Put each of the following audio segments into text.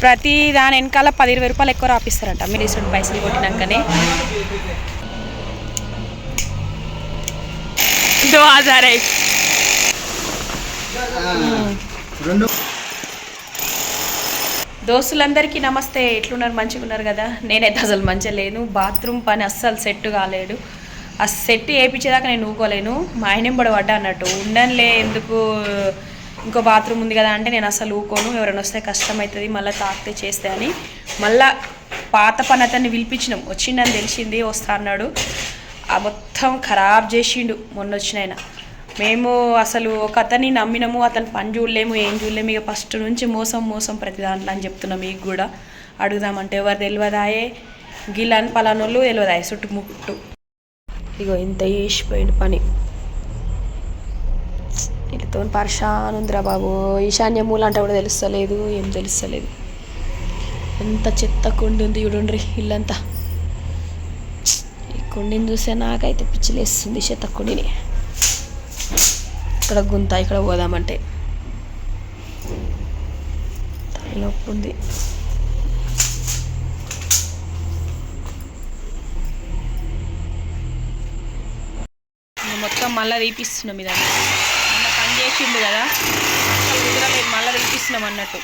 ప్రతి దాని వెనకాల పది ఇరవై రూపాయలు ఎక్కువ రాపిస్తారంట. మీరు ఇసుడు పైసలు కొట్టినాకనే. దో హజార్ దోస్తులందరికీ నమస్తే. ఎట్లున్నారు? మంచిగా ఉన్నారు కదా? నేనైతే అసలు మంచిగా లేను. బాత్రూమ్ పని అస్సలు సెట్ కాలేడు ఆ సెట్ వేయించేదాకా నేను ఊకోలేను. మా ఆయన ఎంబడి పడ్డా అన్నట్టు. ఉండనులే ఎందుకు? ఇంకో బాత్రూమ్ ఉంది కదా అంటే నేను అసలు ఊకోను. ఎవరైనా వస్తే కష్టం అవుతుంది మళ్ళీ తాకితే చేస్తే అని. మళ్ళీ పాత పని అతన్ని పిలిపించినాం. వచ్చిండని తెలిసింది వస్తా అన్నాడు. ఆ మొత్తం ఖరాబ్ చేసిండు మొన్న వచ్చిన ఆయన. మేము అసలు ఒక అతన్ని నమ్మినాము అతను పని చూడలేము ఏం చూడలేము. ఇక ఫస్ట్ నుంచి మోసం మోసం ప్రతి దాంట్లో అని చెప్తున్నాం మీకు కూడా. అడుగుదామంటే ఎవరు తెలియదాయే? గిలాన్ పలానోళ్ళు తెలియదాయే చుట్టుముట్టు. ఇగో ఇంత వేసిపోయింది పని. వీళ్ళతో పరిశాన్ ఉందిరా బాబు ఈశాన్య మూల అంటే కూడా తెలుస్తలేదు ఏం తెలుస్తలేదు. ఎంత చెత్త కొండి ఉంది చూడండి ఇల్లంతా. ఈ కొండిని చూస్తే నాకైతే పిచ్చిలేస్తుంది చెత్త కొండిని. ఇక్కడ గుంత ఇక్కడ పోదామంటే. తలనొప్పి ఉంది. మొత్తం మళ్ళీ తీపిస్తున్నాం ఇదంతా. మొన్న చేసిండు కదా. అసలు కుదరలేదు మళ్ళీ తీపిస్తున్నాం అన్నట్టు.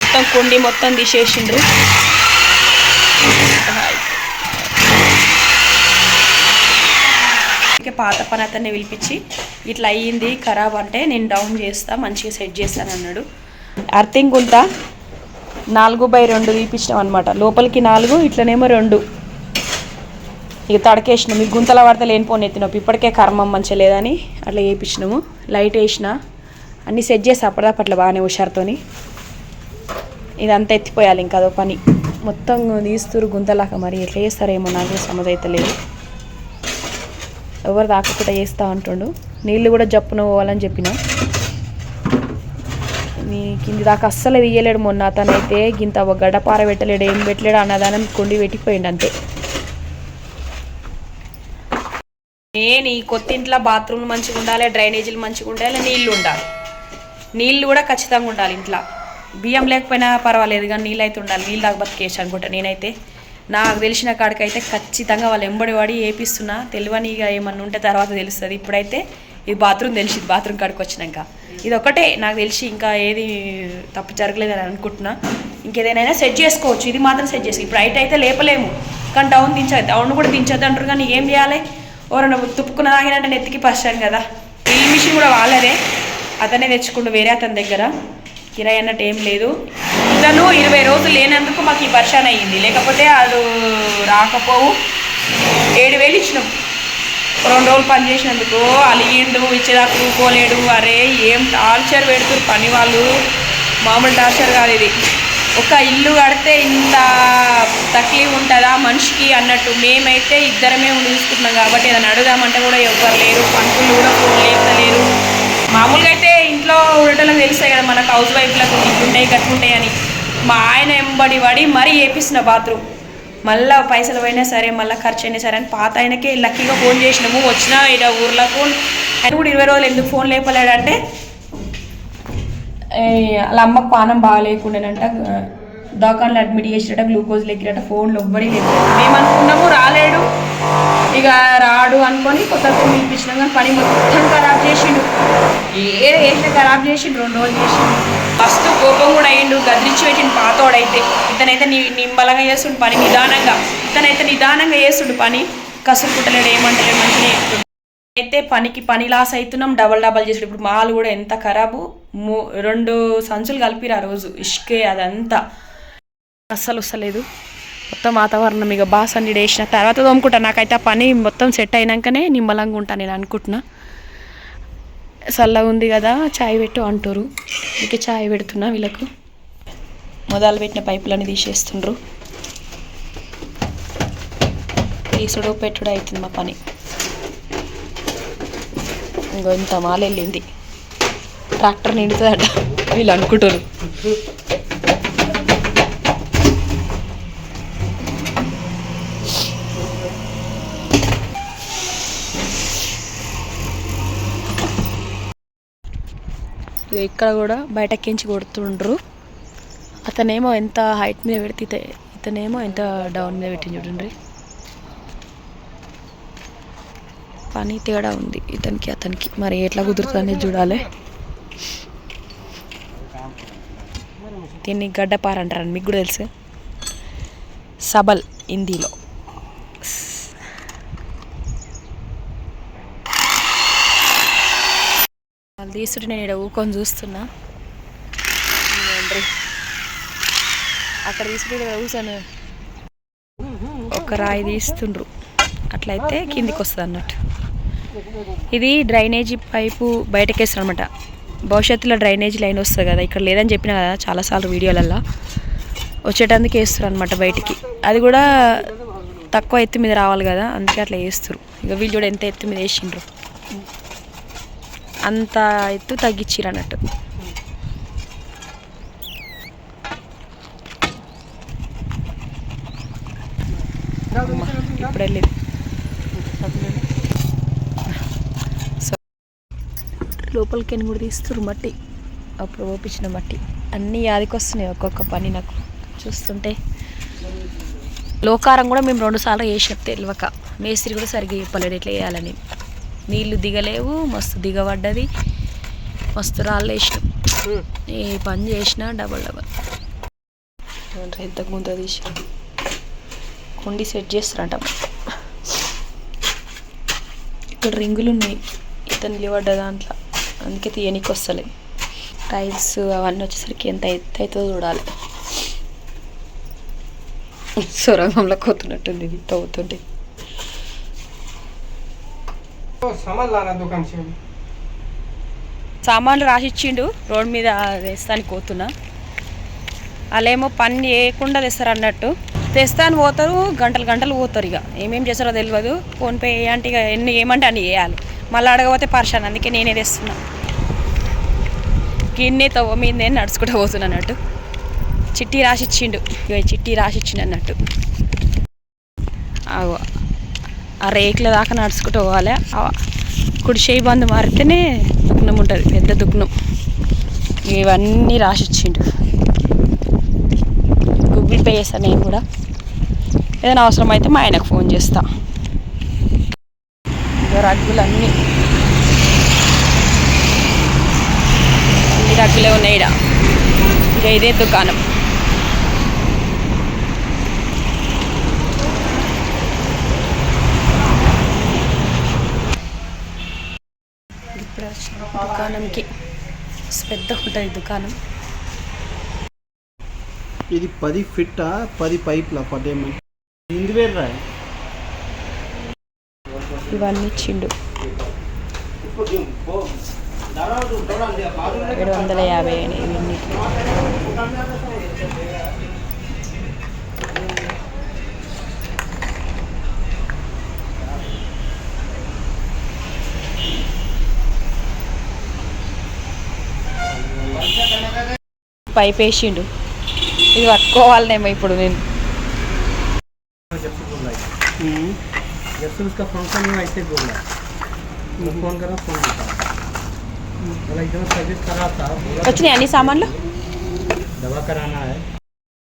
మొత్తం కొండి మొత్తం తీసేసిండ్రు ఇంకా పాత పని అతన్ని పిలిపించి ఇట్లా అయ్యింది ఖరాబ్ అంటే నేను డౌన్ చేస్తా మంచిగా సెట్ చేస్తాను అన్నాడు. అర్థింగ్ గుంత? నాలుగు బై రెండు తీపించినాం అనమాట లోపలికి నాలుగు ఇట్లనేమో రెండు. ఇక తడకేసినాం. మీకు గుంతల పడితే లేనిపోని ఎత్తినాం. ఇప్పటికే కర్మం మంచిగా లేదని అట్లా వేయించినాము లైట్ వేసిన. అన్నీ సెట్ చేసి అప్పటిదప్పట్ల బాగానే హుషారుతోని. ఇదంతా ఎత్తిపోయాలి ఇంకా అదో పని. మొత్తం తీస్తురు గుంతలాక మరి ఎట్లా చేస్తారేమో నాకు సమజ్ అయితే లేదు ఎవరు తాకకుండా చేస్తా అంటుండు. నీళ్ళు కూడా జప్పున పోవాలని చెప్పిన. నీ కింది దాకా అస్సలు తీయలేడు మొన్న అతనైతే. గింత ఒక పెట్టలేడు ఏం పెట్టలేడు అన్నదానం కొండి పెట్టిపోయిండు అంతే. నేను ఈ కొత్త ఇంట్లో బాత్రూమ్లు మంచిగా ఉండాలి డ్రైనేజీలు మంచిగా ఉండాలి నీళ్ళు ఉండాలి. నీళ్ళు కూడా ఖచ్చితంగా ఉండాలి ఇంట్లో. బియ్యం లేకపోయినా పర్వాలేదు కానీ నీళ్ళు అయితే ఉండాలి. నీళ్ళు దాకా బతికేసి అనుకుంటా నేనైతే. నాకు తెలిసిన కాడికైతే ఖచ్చితంగా వాళ్ళు ఎంబడి పడి ఏపిస్తున్నా. తెలియని ఇక ఏమన్నా ఉంటే తర్వాత తెలుస్తుంది. ఇప్పుడైతే ఇది బాత్రూమ్ తెలిసింది బాత్రూమ్ కాడికి వచ్చినాక. ఇది ఒకటే నాకు తెలిసి ఇంకా ఏది తప్పు జరగలేదని అనుకుంటున్నా. ఇంకేదైనా సెట్ చేసుకోవచ్చు. ఇది మాత్రం సెట్ చేసుకో. ఇప్పుడు హైట్ అయితే లేపలేము. కానీ డౌన్ దించదు డౌన్ కూడా దించద్దు అంటారు కానీ ఏం చేయాలి? ఎవరైనా తుప్పుకున్న తాగినంటే నెత్తికి పచ్చాను కదా. ఈ మిషన్ కూడా వాళ్ళదే. అతనే తెచ్చుకుంటూ వేరే అతని దగ్గర. కిరాయి అన్నట్టు ఏం లేదు. ఇతను ఇరవై రోజులు లేనందుకు మాకు ఈ పరిశాన్ అయ్యింది లేకపోతే అది రాకపోవు. ఏడు వేలు ఇచ్చినాం. రెండు రోజులు పని చేసినందుకు. అలిగిండు ఇచ్చేదాకా ఊకోలేడు. అరే ఏం టార్చర్ పెడుతున్నారు పని వాళ్ళు. మామూలు టార్చర్ కాదు ఇది. ఒక ఇల్లు కడితే ఇంత తక్లీఫ్ ఉంటుందా మనిషికి అన్నట్టు. మేమైతే ఇద్దరమే ఉండి చూసుకుంటున్నాం కాబట్టి ఏదైనా అడుగుదామంటే కూడా ఎవ్వరు లేరు. పంతులు కూడా ఫోన్ మామూలుగా అయితే ఇంట్లో ఉండటంలో తెలుస్తాయి కదా మనకు హౌస్ వైఫ్లకు ఇట్లుంటాయి కట్టుకుంటాయి అని. మా ఆయన ఎంబడి పడి మరీ వేపిస్తున్న బాత్రూమ్ మళ్ళీ పైసలు పోయినా సరే మళ్ళీ ఖర్చు అయినా సరే అని పాత ఆయనకి లక్కీగా ఫోన్ చేసినాము. వచ్చినా ఊర్లో ఊర్లకు ఆయన కూడా ఇరవై రోజులు ఎందుకు ఫోన్ లేపలేడంటే అలా వాళ్ళ అమ్మకు పానం బాగాలేకుండానంట దవాఖానలో అడ్మిట్ చేసినట్ట గ్లూకోజ్ లెక్కిరట ఫోన్లు ఎవ్వరి లేదు మేము అనుకున్నాము రాలేడు. ఇక రాడు అనుకొని కొత్త ఫోన్ పిలిపించినాం కానీ పని మొత్తం ఖరాబ్ చేసిండు. ఏ ఖరాబ్ చేసిండు రెండు రోజులు చేసిండు. ఫస్ట్ కోపం కూడా అయ్యిండు గదిరించి పెట్టిండు పాతోడైతే. ఇతనైతే నీ నిమ్మలంగా చేస్తుండు పని నిదానంగా. ఇతనైతే నిదానంగా చేస్తుండు పని. కసురు పుట్టలేడు ఏమంటలేడు మంచిగా చేస్తుండు. అయితే పనికి పని లాస్ అవుతున్నాం డబల్ డబల్ చేసాడు. ఇప్పుడు మాలు కూడా ఎంత ఖరాబు. మూ రెండు సంచులు కలిపిరు ఆ రోజు. ఇష్కే అదంతా. అస్సలు వస్తలేదు. మొత్తం వాతావరణం ఇక బాస్ అన్ని వేసిన తర్వాత తోముకుంటా. నాకైతే ఆ పని మొత్తం సెట్ అయినాకనే నిమ్మలంగా ఉంటాను నేను అనుకుంటున్నా. చల్లగా ఉంది కదా చాయ్ పెట్టు అంటారు ఇక చాయ్ పెడుతున్నా వీళ్ళకు. మొదలు పెట్టిన పైపులన్నీ తీసేస్తుండ్రు. తీసుడు పెట్టుడు అవుతుంది మా పని. ఇంకొంత ఇంత ట్రాక్టర్ నిండుతుందట వీళ్ళు అనుకుంటారు ఇక్కడ కూడా బయటకించి కొడుతుండ్రు. అతనేమో ఎంత హైట్ మీద పెడితే ఇత- ఇతనేమో ఎంత డౌన్ మీద పెట్టి చూడండి. పని తేడా ఉంది ఇతనికి అతనికి. మరి ఎట్లా కుదురుతుంది చూడాలి. దీన్ని గడ్డపార అంటారని మీకు కూడా తెలుసు. సబల్ హిందీలో. వాళ్ళు తీసుకుంటే నేను ఇక్కడ ఊకొని చూస్తున్నా. అక్కడ తీసుడు ఇక్కడ కూర్చొని ఒక రాయి తీస్తుండ్రు. అట్లయితే కిందికి వస్తుంది అన్నట్టు. ఇది డ్రైనేజీ పైపు బయటకేస్తారు అనమాట భవిష్యత్తులో డ్రైనేజీ లైన్ వస్తుంది కదా ఇక్కడ లేదని చెప్పిన కదా చాలాసార్లు వీడియోలల్లో. వచ్చేటందుకు వేస్తారు అనమాట బయటికి. అది కూడా తక్కువ ఎత్తు మీద రావాలి కదా అందుకే అట్లా వేస్తారు ఇక వీళ్ళు కూడా ఎంత ఎత్తు మీద వేసిండ్రు. అంత ఎత్తు తగ్గించారు అన్నట్టు ఇప్పుడు వెళ్ళేది. సో లోపలికి ఎన్ని కూడా తీస్తున్నారు మట్టి? అప్పుడు ఓపించిన మట్టి. అన్నీ యాదికి వస్తున్నాయి ఒక్కొక్క పని నాకు. చూస్తుంటే లోకారం కూడా మేము రెండుసార్లు వేసినాం తెలియక. మేస్త్రి కూడా సరిగ్గా చెప్పలేదు ఎట్లా వేయాలని నీళ్ళు దిగలేవు మస్తు దిగబడ్డది. మస్తు రాళ్ళు వేసినాం. ఏ పని చేసినా డబల్ డబల్. ఎంత గుంత తీసి కుండి సెట్ చేస్తారంట ఇక్కడ రింగులు ఉన్నాయి. ఇతను నిలబడ్డ దాంట్లో. అందుకే తీయనికి వస్తలే. టైల్స్ అవన్నీ వచ్చేసరికి ఎంత ఎత్తు అవుతుందో చూడాలి. సొరంగంలో కొత్తున్నట్టుంది ఇది తవ్వుతుంటే సామాన్లు రాసిచ్చిండు రోడ్ మీద వేస్తానికి పోతున్నా. వాళ్ళేమో పని చేయకుండా తెస్తారు అన్నట్టు. తెస్తాను పోతారు గంటలు గంటలు పోతారు ఇక. ఏమేమి చేస్తారో తెలియదు ఫోన్పే అంటే ఇక ఎన్ని ఏమంటే అన్ని చేయాలి. మళ్ళీ అడగపోతే పర్షాను అందుకే నేనే తెస్తున్నా. గిన్నె తవ్వ మీద నేను నడుచుకుంటూ పోతున్నా అన్నట్టు. చిట్టి రాసిచ్చిండు. ఇక చిట్టి రాసిచ్చిండు అన్నట్టు. ఆ రేకుల దాకా నడుచుకుంటూ పోవాలి. కుడి చేయి బంద్ మారితేనే దుగ్నం ఉంటుంది పెద్ద దుగ్నం. ఇవన్నీ రాసిచ్చిండు గూగుల్ పే చేస్తాను నేను కూడా. ఏదైనా అవసరం అయితే మా ఆయనకు ఫోన్ చేస్తా. రగ్గులన్నీ. అన్ని రగ్గులే ఉన్నాయి ఇక ఇదే దుకాణం ఇప్పుడు వచ్చిన దుకాణంకి. పెద్ద ఉంటుంది దుకాణం. ఇది పది ఫిట్టా పది పైప్ల పదేమి ఇంది వేర్రా ఇవన్నీ ఇచ్చిండు ఏడు వందల యాభై అయినాయి ఇవన్నీ. పైప్ వేసిండు. ఇది పట్టుకోవాలనేమో ఇప్పుడు నేను. వచ్చినాయి అన్ని సామాన్లు?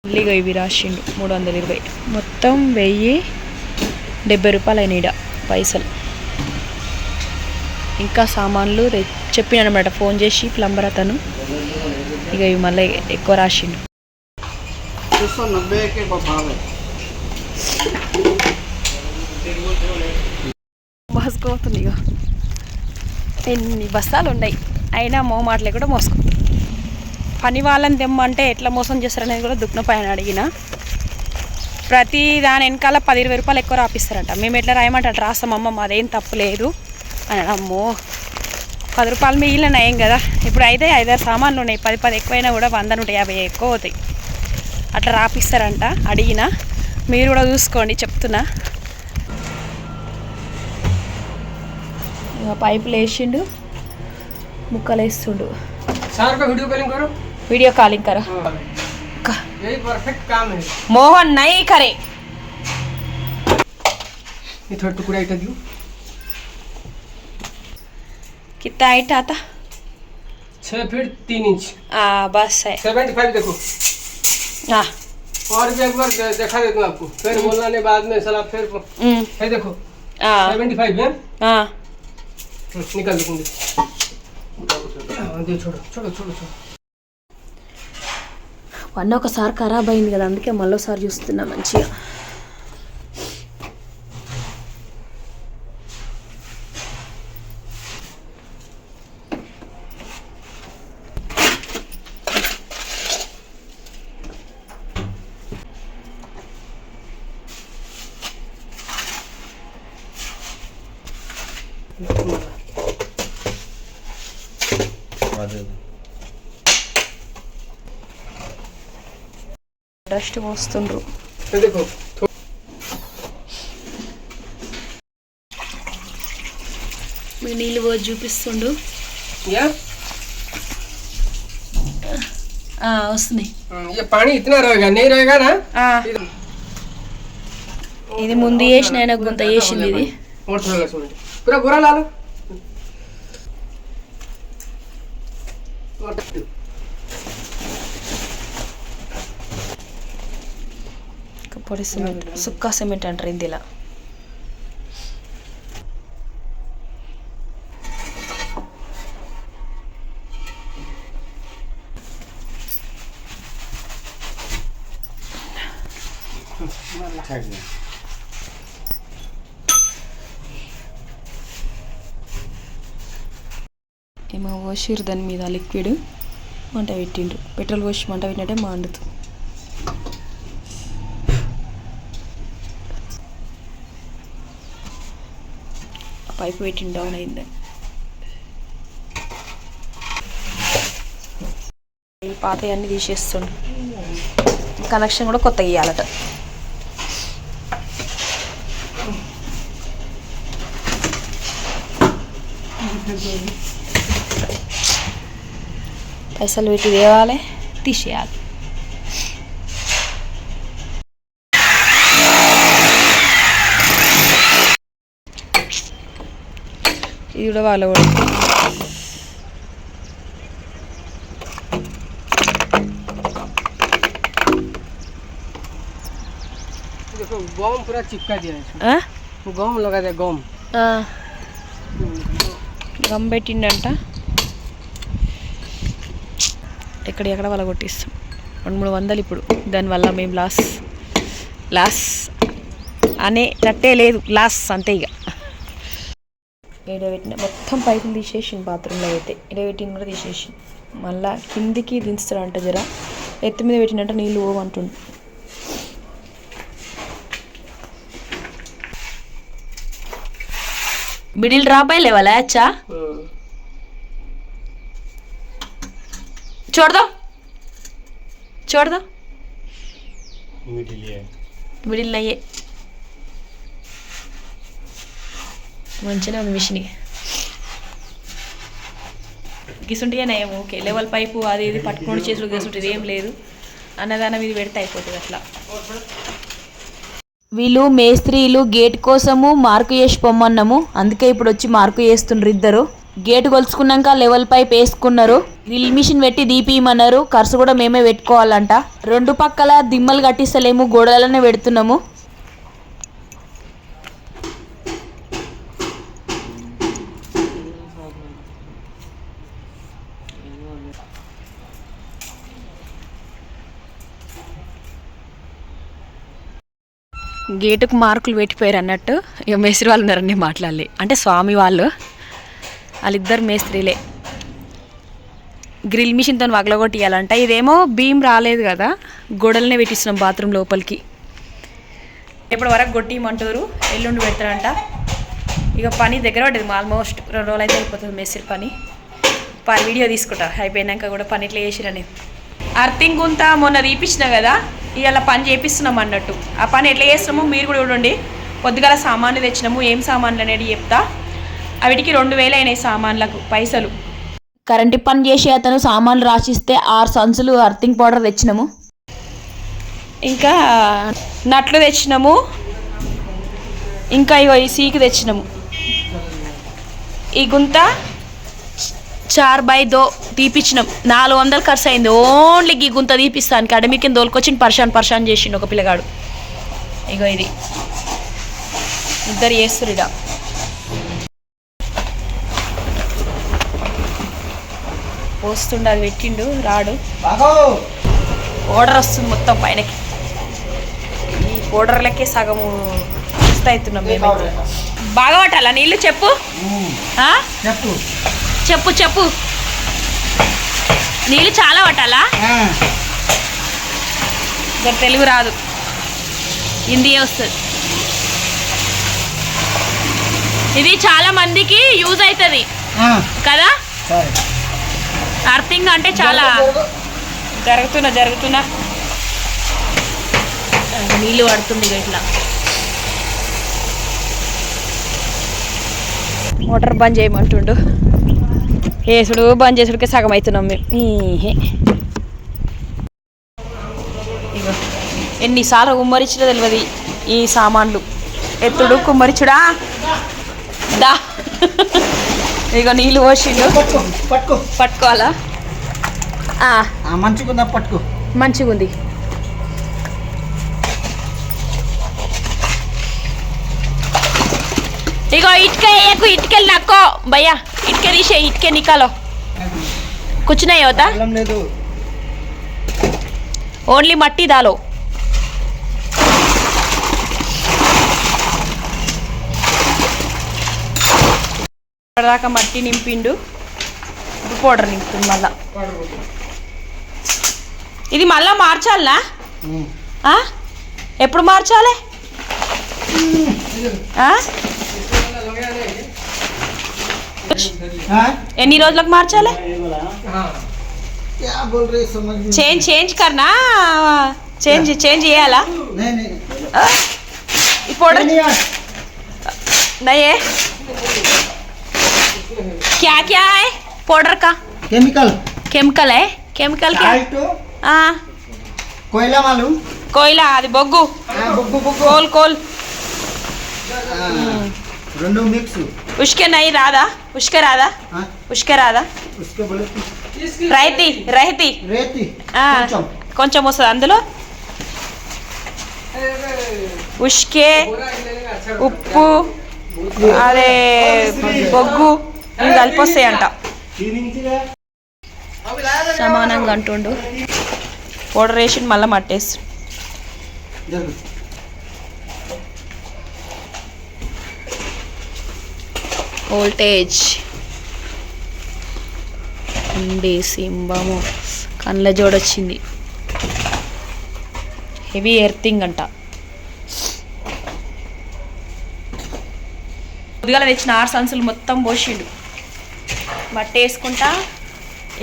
ఉల్లిగా ఇవి రాసిండు మూడు వందల ఇరవై. మొత్తం వెయ్యి డెబ్బై రూపాయలు అయినాయి పైసలు. ఇంకా సామాన్లు చెప్పినమాట ఫోన్ చేసి ప్లంబర్ అతను. ఇక ఇవి మళ్ళీ ఎక్కువ రాసిండు. మోసుకోతుంది ఇక ఎన్ని బస్తాలు ఉన్నాయి? అయినా మోమాటలే కూడా మోసుకో. పని వాళ్ళని తెమ్మంటే ఎట్లా మోసం చేస్తారనేది కూడా దుక్న పైన అడిగిన. ప్రతి దాని వెనకాల పది ఇరవై రూపాయలు ఎక్కువ రాపిస్తారంట. మేము ఎట్లా రాయమంటే అట్లా రాస్తామమ్మ మాదేం తప్పు లేదు. అమ్మో. పది రూపాయలు మిగిలిన ఏం కదా. ఇప్పుడు అయితే ఐదారు సామాన్లు ఉన్నాయి. పది పది ఎక్కువైనా కూడా వంద నూట యాభై ఎక్కువ అవుతాయి. అట్లా రాపిస్తారంట. అడిగిన. మీరు కూడా చూసుకోండి చెప్తున్నా. పైపులు వేసిండు. ముక్కలు వేస్తుండు. వీడియో కాలింగ్ కరా. మోహన్ నై కరే. कितना हाइट आता छः फीट तीन इंच आ बस है सेवेंटी फाइव देखो हाँ और भी एक बार दे- देखा देता हूँ आपको फिर बोलना नहीं बाद में सलाह फिर हम्म, है देखो हाँ सेवेंटी फाइव है हाँ हम्म, निकाल दो कुंडी हाँ, दे छोड़ो छोड़ो छोड़ो छोड़ो వన్ ఒకసారి ఖరాబ్ అయింది కదా అందుకే మళ్ళీసారి చూస్తున్నా మంచిగా డస్ట్ పోస్తుండ్రు మీ నీళ్ళు పోయి చూపిస్తుండు. వస్తున్నాయి. రోగా ఇది ముందు చేసిన గుంత వేసింది ఇది. और थोड़ा लहसुन डालो। पूरा बोरा ला लो और పొడి సిమెంట్ సుక్కా సిమెంట్ అంటారు ఇందులో పోసిర్రు దాని మీద లిక్విడ్ మంట పెట్టిండ్రు. పెట్రోల్ పోసి మంట పెట్టినట్టే మాండుతు. పైపు పెట్టిండు డౌన్ అయింది. పాత అన్నీ తీసేస్తుండు. కనెక్షన్ కూడా కొత్త ఇవ్వాలట పైసలు పెట్టి తేవాలి తీసేయాలి ఇది కూడా వాళ్ళ కూడా देखो गम पूरा चिपका दिया है ఆ? इसमें गम लगा दिया गम ఆ. గమ్ పెట్టిండంట ఎక్కడెక్కడ కొట్టిస్తాం రెండు మూడు వందలు ఇప్పుడు. దానివల్ల మేము లాస్ లాస్ అనే తట్టే లేదు. లాస్ అంతే ఇక. ఏడవెట్టిన మొత్తం పైపులు తీసేసింది బాత్రూంలో అయితే. ఏడవెట్టిన కూడా తీసేసి మళ్ళా కిందికి దించుతారు అంట జర. ఎత్తి మీద పెట్టినంట నీళ్ళు పోవంటుండు. మిడిల్ డ్రాప్ అయి లేవాలా అచ్చా छोड़ दो छोड़ दो మిడిల్ అయ్యే మంచిగా ఉంది మిషన్ గిసుంటిగా నయం ఓకే లెవెల్ పైపు అది ఇది పట్టుకొని చేసుడు గిసుంటిది ఏం లేదు అన్నదానం ఇది పెడితే అయిపోతుంది అట్లా వీళ్ళు మేస్త్రీలు గేట్ కోసము మార్కు చేసి పొమ్మన్నాము అందుకే ఇప్పుడు వచ్చి మార్కు చేస్తుండ్రు ఇద్దరు గేట్ కొలుచుకున్నాక లెవెల్ పైప్ వేసుకున్నారు. డ్రిల్ మిషన్ పెట్టి దీపియమన్నారు ఖర్చు కూడా మేమే పెట్టుకోవాలంట. రెండు పక్కల దిమ్మలు కట్టిస్తలేము గోడలనే పెడుతున్నాము. గేటుకు మార్కులు పెట్టిపోయారు అన్నట్టు ఇక మేస్త్రి వాళ్ళు ఉన్నారని మాట్లాడాలి. అంటే స్వామి వాళ్ళు వాళ్ళిద్దరు మేస్త్రీలే. గ్రిల్ మిషన్తో వగలగొట్టియాలంట. ఇదేమో భీమ్ రాలేదు కదా గోడలనే పెట్టిస్తున్నాం బాత్రూమ్ లోపలికి. ఇప్పటి వరకు కొట్టిమంటారు ఎల్లుండి పెడతారంట. ఇక పని దగ్గర పడ్డది ఆల్మోస్ట్ రెండు రోజులు అయితే అయిపోతుంది మేస్త్రి పని. పని వీడియో తీసుకుంటా అయిపోయినాక కూడా పని ఇట్లా చేసిరని. అర్థింగ్ గుంత మొన్న తీపించిన కదా ఇవాళ పని చేపిస్తున్నాం అన్నట్టు. ఆ పని ఎట్లా చేస్తున్నామో మీరు కూడా చూడండి. పొద్దుగాల సామాన్లు తెచ్చినాము ఏం సామాన్లు అనేది చెప్తా. అవిటికి రెండు వేలు అయినాయి సామాన్లకు పైసలు. కరెంటు పని చేసే అతను సామాన్లు రాసిస్తే ఆరు సంచులు అర్థింగ్ పౌడర్ తెచ్చినాము. ఇంకా నట్లు తెచ్చినాము. ఇంకా ఇగో ఈ సీకి తెచ్చినాము. ఈ గుంత చార్ బై దో తీపిచ్చినాం. నాలుగు వందలు ఖర్చు అయింది ఓన్లీ ఈ గుంత తీపిస్తానికి అడమికి దోలుకొచ్చి పర్షాన్ పర్షాన్ చేసిండు ఒక పిల్లగాడు. ఇగో ఇది. ఇద్దరు చేస్తురు పోస్తుండు అది పెట్టిండు రాడు. ఓడర్ వస్తుంది మొత్తం పైనకి. ఈ ఓడర్లకే సగము ఇస్తా అవుతున్నాం మేము బాగా పట్టాలా? నీళ్ళు చెప్పు? చెప్పు. చెప్పు చెప్పు. నీళ్ళు చాలా పట్టాలా? ఇక్కడ తెలుగు రాదు. హిందీ వస్తుంది. ఇది చాలా మందికి యూజ్ అవుతుంది. కదా? అర్థింగ్ అంటే చాలా జరుగుతున్నా జరుగుతున్నా. నీళ్ళు పడుతుంది ఇట్లా. మోటార్ బంద్ చేయమంటుండు. వేసుడు బంద్ చేసుడికే సగం అవుతున్నాం మేము. ఇగో ఎన్నిసార్లు కుమ్మరించినా తెలియదు ఈ సామాన్లు. ఎత్తుడు కుమ్మరిచుడా దా. ఇక నీళ్ళు పోసిండు. పట్టుకో పట్టుకో. పట్టుకోవాలా? మంచిగుందా పట్టుకో. మంచిగా ఉంది. ఇగో ఇటుక వేయకు ఇటుకెళ్ళి నక్కో. భయ్యా ఇటుక తీసే ఇటుక నికాలో. కూర్చున్నాయి అవుతా ఓన్లీ మట్టి దాలో ఇప్పటిదాకా మట్టి నింపిండు. ఇప్పుడు పౌడర్ నింపుతుంది మళ్ళా. ఇది మళ్ళా మార్చాలనా? ఎప్పుడు మార్చాలి? ఎన్ని రోజులకు మార్చాలి? చేంజ్ చేంజ్ కర్నా? చేంజ్ చేంజ్ చేయాలా? ఈ పౌడర్ నయే क्या क्या है पाउडर का केमिकल केमिकल है केमिकल क्या साल्ट ఆ, कोयला मालूम కోయిలా అది బొగ్గు हाँ, बुग्गू बुग्गू కోల్ కోల్ हाँ, రెండు మిక్స్ ఉష్కే నై రాదా ఉష్కే రాదా हाँ, ఉష్కే రాదా उसके बोले कि రైతి రైతి रेती ఆ, కొంచెం కొంచెం వస్తుంది అందులో ఉష్కే ఉప్పు అదే బొగ్గు ఇవి వస్తాయంట. సమానంగా అంటుండు. పౌడర్ వేసి మళ్ళీ మట్టేసి. వోల్టేజ్. ఉండి సింబము. కళ్ళ జోడొచ్చింది. హెవీ ఎర్తింగ్ అంట. పొద్దుగాల తెచ్చిన ఆరు సంచులు మొత్తం పోసిండు మట్టి వేసుకుంటా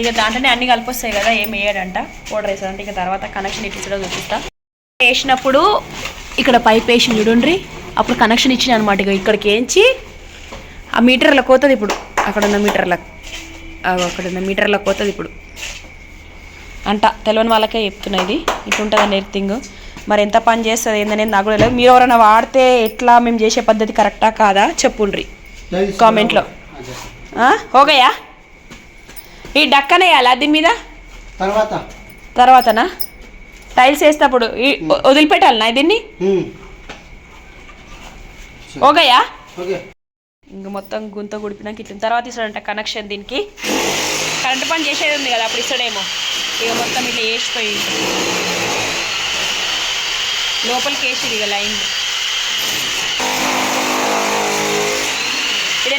ఇక దాంట్లోనే అన్ని కలిపొస్తాయి కదా ఏం వేయడంట. పౌడర్ వేసాడంటే ఇక తర్వాత కనెక్షన్ ఇప్పించడం చూపిస్తా. వేసినప్పుడు ఇక్కడ పైప్ వేసి చూడండి అప్పుడు కనెక్షన్ ఇచ్చిన అనమాట ఇక ఇక్కడికి ఏంచి ఆ మీటర్లకు పోతుంది ఇప్పుడు. అక్కడ ఉన్న మీటర్లకు అక్కడ ఉన్న మీటర్లకు పోతుంది ఇప్పుడు. అంట తెలియని వాళ్ళకే చెప్తున్నా ఇది. ఇట్లుంటుంది ఎర్తింగ్ మరి ఎంత పని చేస్తుంది ఏందనేది నాకు కూడా తెలియదు. మీరు ఎవరైనా వాడితే ఎట్లా మేము చేసే పద్ధతి కరెక్టా కాదా? చెప్పుండ్రి. కామెంట్లో? ఓకేయా ఈ డక్కన వేయాలా దీని మీద? తర్వాత. తర్వాతనా? టైల్స్ వేసేటప్పుడు ఈ- వదిలిపెట్టాలనా దీన్ని. ఓకేయా ఓకే. ఇంక మొత్తం గుంత గుడిపినాక ఇట్ల తర్వాత ఇస్తాడంట కనెక్షన్ దీనికి. కరెంట్ పని చేసేది ఉంది కదా అప్పుడు ఇస్తాడేమో. ఇక మొత్తం ఇట్లా వేసిపోయి. లోపలికి వేసిరు ఇక లైన్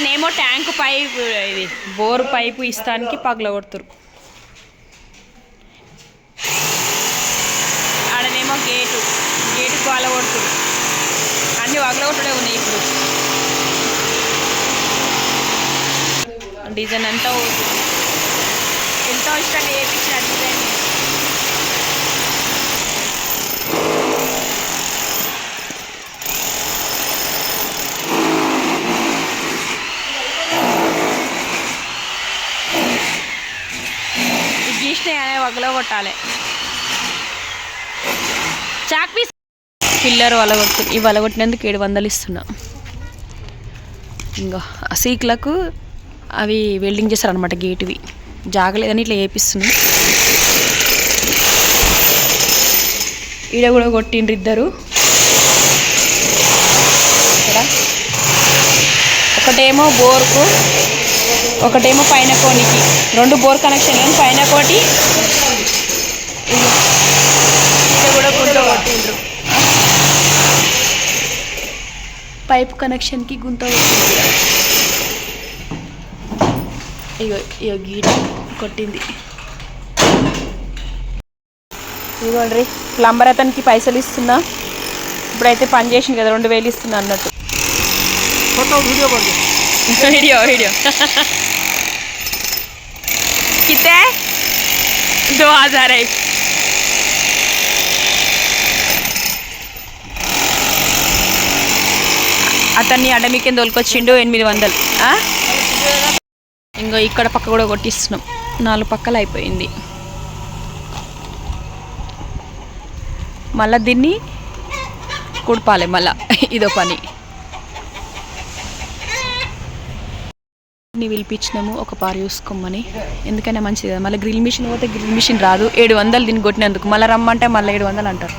ఇదేనేమో ట్యాంక్ పైపు ఇది బోర్ పైపు ఇస్తానికి పగలగొడుతురు. ఆడనేమో గేటు గేటు పగల కొడుతురు అన్ని పగల ఉన్నాయి ఇప్పుడు. డిజైన్ అంతా ఎంత ఎంతో ఇష్టంగా చేయించిన డిజైన్. తీసినాయి కొట్టాలి. చాక్ పీస్ పిల్లర్ వలగొట్టు ఇవి వలగొట్టినందుకు ఏడు వందలు ఇస్తున్నా. ఇంకా సీక్లకు అవి వెల్డింగ్ చేస్తారనమాట గేటువి. జాగలేదని ఇట్లా వేపిస్తున్నాయి ఈడ కూడా కొట్టిండ్రు ఇద్దరు. ఇక్కడ. ఒకటేమో బోర్కు. ఒకటేమో పైన కోనికి. రెండు బోర్ కనెక్షన్ పైన కోటి. కూడా గుంత కొట్టిండ్రు. పైప్ కనెక్షన్కి గుంత ఇగో ఇగో గీట కొట్టింది. ఇదిగోండి ప్లంబర్ అతనికి పైసలు ఇస్తున్నా. ఇప్పుడైతే పని చేసింది కదా రెండు వేలు ఇస్తున్నా అన్నట్టు. फोटो वीडियो कर दो वीडियो वीडियो कितने दो हजार है అతన్ని అడమి కింద తోలుకొచ్చిండు ఎనిమిది వందలు ఆ? ఇంకో ఇక్కడ పక్క కూడా కొట్టిస్తున్నాం నాలుగు పక్కలు అయిపోయింది మళ్ళీ దీన్ని కుడపాలి మళ్ళా ఇదో పని ని పిలిపించినాము ఒక పారు చూసుకోమని. ఎందుకైనా మంచిది కదా మళ్ళీ గ్రిల్ మిషన్ పోతే గ్రిల్ మిషన్ రాదు. ఏడు వందలు దీన్ని కొట్టినందుకు. మళ్ళీ రమ్మంటే మళ్ళీ ఏడు వందలు అంటారు.